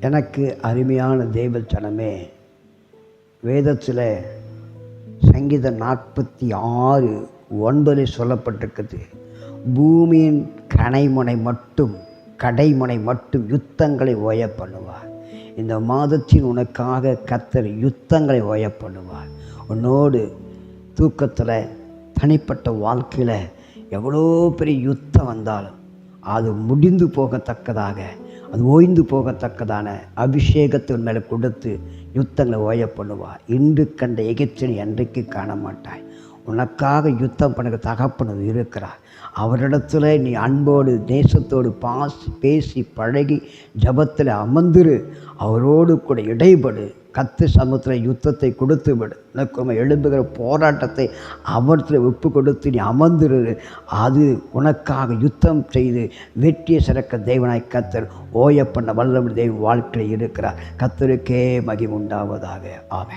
எனக்கு அருமையான தெய்வ வேதத்தில் சங்கீதம் நாற்பத்தி ஆறு ஒன்பதில் சொல்லப்பட்டிருக்குது பூமியின் கனைமுனை மட்டும் கடைமுனை மட்டும் யுத்தங்களை ஓய பண்ணுவார் இந்த மாதத்தில் உனக்காக கத்தர் யுத்தங்களை ஓய பண்ணுவார் உன்னோடு தூக்கத்தில் தனிப்பட்ட வாழ்க்கையில் எவ்வளோ பெரிய யுத்தம் வந்தாலும் அது முடிந்து போகத்தக்கதாக அது ஓய்ந்து போகத்தக்கதான அபிஷேகத்தின் மேலே கொடுத்து யுத்தங்களை ஓய பண்ணுவார் இன்று கண்ட எகிப்தியனை என்றைக்கு காண மாட்டாய் உனக்காக யுத்தம் பண்ணுற தகப்பனது இருக்கிறார். அவரிடத்துல நீ அன்போடு தேசத்தோடு பாசி பேசி பழகி ஜபத்தில் அமர்ந்துரு. அவரோடு கூட இடைபடு. கத்து சமூகத்தில் யுத்தத்தை கொடுத்து விடு. உனக்கு எழும்புகிற போராட்டத்தை அவரத்தில் ஒப்பு கொடுத்து நீ அமர்ந்துரு. அது உனக்காக யுத்தம் செய்து வெற்றியை சிறக்க தேவனாய் கத்தர் ஓய பண்ண வல்லவர் தெய்வம் வாழ்க்கையில் இருக்கிறார். கத்தருக்கே மகிமுண்டாவதாக ஆமென்.